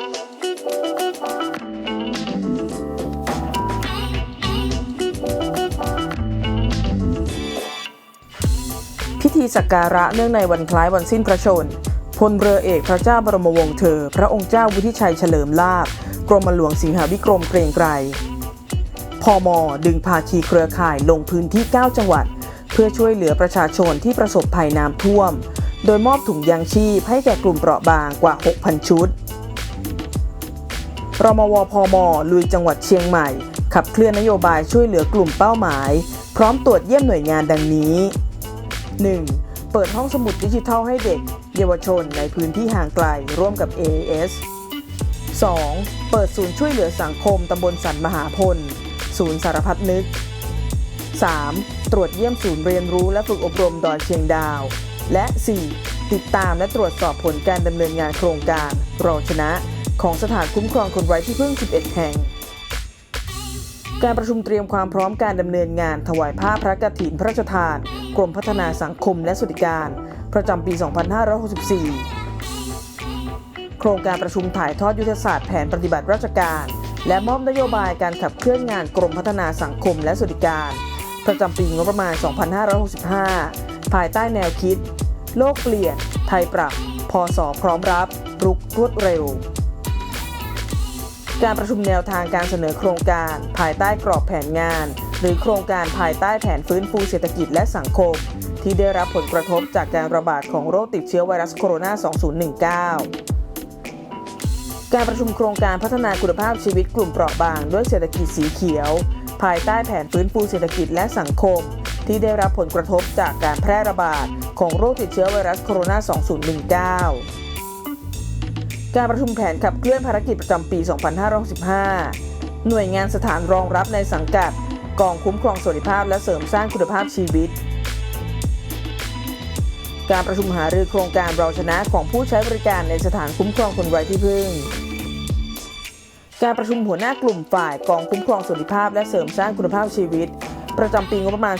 พิธีสักการะเนื่องในวันคล้ายวันสิ้นพระชน พลเรือเอกพระเจ้าบรมวงศ์เธอ พระองค์เจ้าวุฒิชัยเฉลิมลาภกรมหลวงสิงหาวิกรมเกรงไกรพม ดึงภาคีเครือข่ายลงพื้นที่ 9 จังหวัด เพื่อช่วยเหลือประชาชนที่ประสบภัยน้ำท่วม โดยมอบถุงยางชีพให้แก่กลุ่มเปราะบางกว่า 6,000 ชุด รมวพมลุยจังหวัดเชียงใหม่ ขับเคลื่อนนโยบายช่วยเหลือกลุ่มเป้าหมาย พร้อมตรวจเยี่ยมหน่วยงานดังนี้ 1. เปิดห้องสมุดดิจิทัลให้เด็ก เยาวชนในพื้นที่ห่างไกลร่วมกับ AAS 2. เปิดศูนย์ช่วยเหลือสังคมตำบลสันมหาพล ศูนย์สารพัดนึก 3. ตรวจเยี่ยมศูนย์เรียนรู้และฝึกอบรมดอยเชียงดาว และ 4. ติดตามและตรวจสอบผลการดำเนินงานโครงการเราชนะ ของสถานคุ้มครองคนไร้ที่พึ่ง 11 แห่ง การประชุมเตรียมความพร้อมการดำเนินงานถวายผ้าพระกฐินพระราชทาน กรมพัฒนาสังคมและสวัสดิการ ประจำปี 2564 โครงการประชุมถ่ายทอดยุทธศาสตร์แผนปฏิบัติราชการ และมอบนโยบายการขับเคลื่อนงานกรมพัฒนาสังคมและสวัสดิการ ประจำปีงบประมาณ 2565 ภายใต้แนวคิด โลกเปลี่ยน ไทยปรับ พศพร้อมรับ รุกรวดเร็ว การประชุมแนวทางการเสนอโครงการ ภายใต้กรอบแผนงาน หรือโครงการภายใต้แผนฟื้นฟูเศรษฐกิจและสังคม ที่ได้รับผลกระทบจากการระบาดของโรคติดเชื้อไวรัสโคโรนา 2019การประชุมโครงการพัฒนาคุณภาพชีวิตกลุ่มเปราะบางด้วยเศรษฐกิจสีเขียว ภายใต้แผนฟื้นฟูเศรษฐกิจและสังคม ที่ได้รับผลกระทบจากการแพร่ระบาดของโรคติดเชื้อไวรัสโคโรนา 2019 การประชุมแผนขับเคลื่อนภารกิจประจำปี 2565 หน่วยงานสถานรองรับในสังกัดกองคุ้มครองสวัสดิภาพและเสริมสร้างคุณภาพชีวิต การประชุมหารือโครงการเราชนะของผู้ใช้บริการในสถานคุ้มครองคนไร้ที่พึ่ง การประชุมหัวหน้ากลุ่มฝ่ายกองคุ้มครองสวัสดิภาพและเสริมสร้างคุณภาพชีวิต ประจำปีงบประมาณ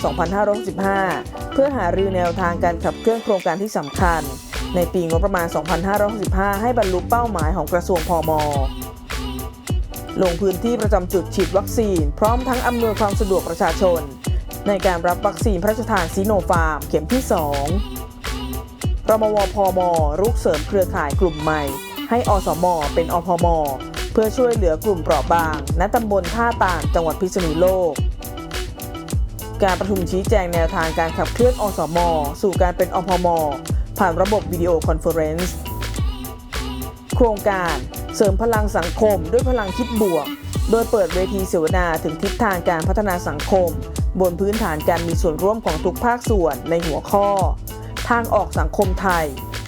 2565 เพื่อหารือแนวทางการขับเคลื่อนโครงการที่สำคัญ ในปีงบประมาณ 2565 ให้บรรลุเป้าหมายของกระทรวงพมลงพื้นที่ประจำจุดฉีดวัคซีน พร้อมทั้งอำนวยความสะดวกประชาชน ในการรับวัคซีนพระราชทานซีโนฟาร์มเข็มที่ 2รมวพมรุกเสริมเครือข่ายกลุ่มใหม่ ให้อสม เป็นอพม เพื่อช่วยเหลือกลุ่มเปราะบาง ณตำบลท่าต่างจังหวัดพิษณุโลก การประชุมชี้แจงแนวทางการขับเคลื่อนอสม สู่การเป็นอพม ผ่านระบบวิดีโอคอนเฟอเรนซ์โครงการเสริมพลังสังคมด้วยพลังคิดบวก โดยเปิดเวทีเสวนาถึงทิศทางการพัฒนาสังคม บนพื้นฐานการมีส่วนร่วมของทุกภาคส่วนในหัวข้อ ทางออกสังคมไทย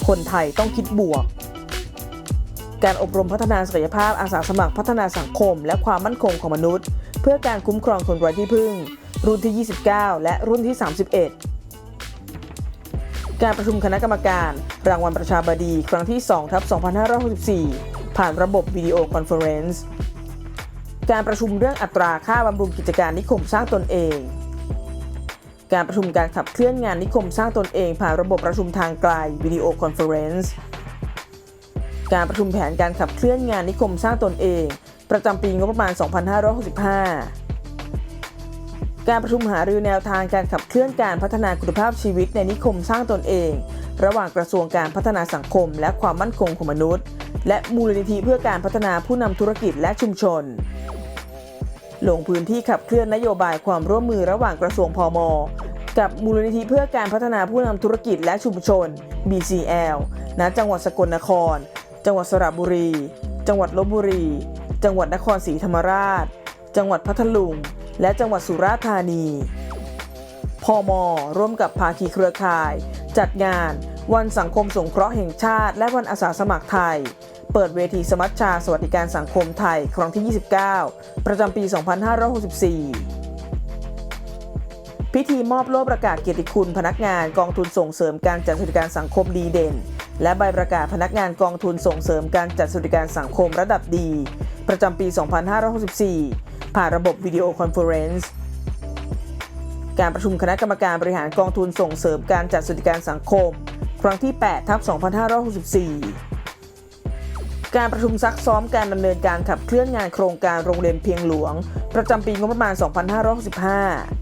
คนไทยต้องคิดบวก การอบรมพัฒนาศักยภาพอาสาสมัครพัฒนาสังคม และความมั่นคงของมนุษย์ เพื่อการคุ้มครองคนไร้ที่พึ่ง รุ่นที่ 29 และรุ่นที่ 31 การประชุมคณะกรรมการ รางวัลประชาบดีครั้งที่2ทับ2564 ผ่านระบบวิดีโอคอนเฟอเรนซ์ การประชุมเรื่องอัตราค่าบำรุงกิจการนิคมสร้างตนเอง การประชุมการขับเคลื่อนงานนิคมสร้างตนเอง ผ่านระบบประชุมทางไกลวิดีโอคอนเฟอเรนซ์ การประชุมแผนการขับเคลื่อนงานนิคมสร้างตนเอง ประจำปีงบประมาณ 2565 การประชุมหารือแนวทางการขับเคลื่อนการพัฒนาคุณภาพชีวิตในนิคมสร้างตนเอง ระหว่างกระทรวงการพัฒนาสังคม และความมั่นคงของมนุษย์ และมูลนิธิเพื่อการพัฒนาผู้นำธุรกิจและชุมชน ลงพื้นที่ขับเคลื่อนนโยบายความร่วมมือระหว่างกระทรวงพมกับมูลนิธิเพื่อการพัฒนาผู้นำธุรกิจและชุมชน BCL ณ จังหวัดสกลนคร จังหวัดสระบุรี จังหวัดลบบุรี จังหวัดนครศรีธรรมราช จังหวัดพัทลุง และจังหวัดสุราษฎร์ธานี พม ร่วมกับภาคีเครือข่าย จัดงานวันสังคมสงเคราะห์แห่งชาติ และวันอาสาสมัครไทย เปิดเวทีสมัชชาสวัสดิการสังคมไทยครั้งที่ 29 ประจำปี 2564 พิธีมอบโล่ประกาศเกียรติคุณพนักงานกองทุนส่งเสริมการจัดสวัสดิการสังคมดีเด่น และใบประกาศพนักงานกองทุนส่งเสริมการจัดสวัสดิการสังคมระดับดี ประจำปี 2564 ผ่านระบบวิดีโอคอนเฟอเรนซ์การประชุมคณะกรรมการบริหารกองทุนส่งเสริมการจัดสวัสดิการสังคม ครั้งที่ 8 ทับ 2564 การประชุมซักซ้อมการดำเนินการขับเคลื่อนงานโครงการโรงเรียนเพียงหลวง ประจำปีงบประมาณ 2565